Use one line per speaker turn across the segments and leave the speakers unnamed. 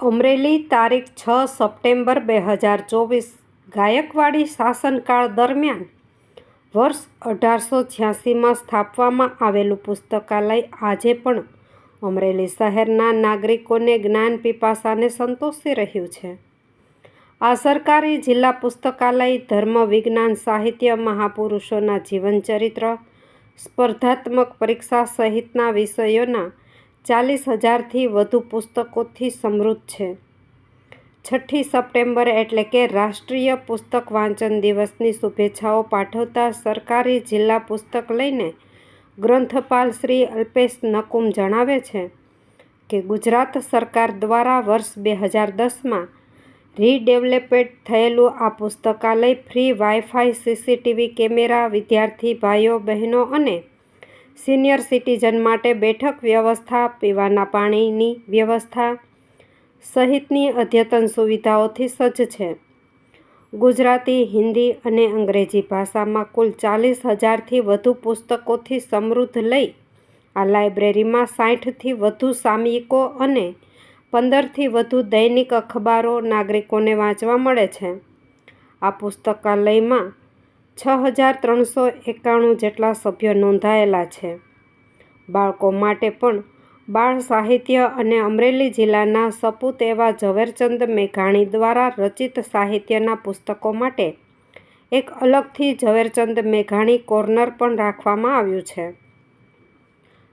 અમરેલી તારીખ છ સપ્ટેમ્બર બે હજાર ચોવીસ ગાયકવાડી શાસનકાળ દરમિયાન વર્ષ અઢારસો છ્યાસીમાં સ્થાપવામાં આવેલું પુસ્તકાલય આજે પણ અમરેલી શહેરના નાગરિકોને જ્ઞાન પીપાસાને સંતોષી રહ્યું છે. આ સરકારી જિલ્લા પુસ્તકાલય ધર્મ, વિજ્ઞાન, સાહિત્ય, મહાપુરુષોના જીવનચરિત્ર, સ્પર્ધાત્મક પરીક્ષા સહિતના વિષયોના ચાલીસ હજારથી વધુ પુસ્તકોથી સમૃદ્ધ છે. છઠ્ઠી સપ્ટેમ્બર એટલે કે રાષ્ટ્રીય પુસ્તક વાંચન દિવસની શુભેચ્છાઓ પાઠવતા સરકારી જિલ્લા પુસ્તક લઈને ગ્રંથપાલ શ્રી અલ્પેશ નકુમ જણાવે છે કે ગુજરાત સરકાર દ્વારા વર્ષ બે હજાર દસમાં રીડેવલપેડ થયેલું આ પુસ્તકાલય ફ્રી વાઈફાઈ સીસીટીવી કેમેરા વિદ્યાર્થી ભાઈઓ બહેનો અને સિનિયર સિટીઝન માટે બેઠક વ્યવસ્થા, પીવાના પાણીની વ્યવસ્થા સહિતની અદ્યતન સુવિધાઓથી સજ્જ છે. ગુજરાતી, હિન્દી અને અંગ્રેજી ભાષામાં કુલ ચાલીસ હજારથી વધુ પુસ્તકોથી સમૃદ્ધ લઈ આ લાઇબ્રેરીમાં સાઠથી વધુ સામયિકો અને પંદરથી વધુ દૈનિક અખબારો નાગરિકોને વાંચવા મળે છે. આ પુસ્તકાલયમાં છ હજાર ત્રણસો એકાણું જેટલા સભ્યો નોંધાયેલા છે. બાળકો માટે પણ બાળ સાહિત્ય અને અમરેલી જિલ્લાના સપૂત એવા ઝવેરચંદ મેઘાણી દ્વારા રચિત સાહિત્યના પુસ્તકો માટે એક અલગથી ઝવેરચંદ મેઘાણી કોર્નર પણ રાખવામાં આવ્યું છે.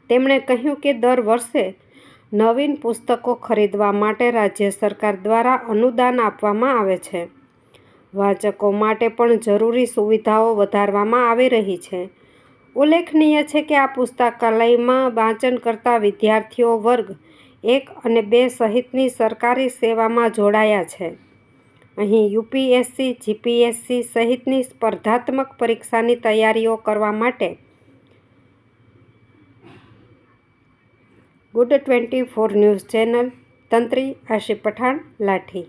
તેમણે કહ્યું કે દર વર્ષે નવીન પુસ્તકો ખરીદવા માટે રાજ્ય સરકાર દ્વારા અનુદાન આપવામાં આવે છે. વાચકો માટે પણ જરૂરી સુવિધાઓ વધારવામાં આવી રહી છે. ઉલ્લેખનીય છે કે આ પુસ્તકાલયમાં વાંચન કરતા વિદ્યાર્થીઓ વર્ગ એક અને બે સહિતની સરકારી સેવામાં જોડાયા છે. અહીં યુપીએસસી, જીપીએસસી સહિતની સ્પર્ધાત્મક પરીક્ષાની તૈયારીઓ કરવા માટે good twenty four news channel તંત્રી Ashi Pathan, લાઠી.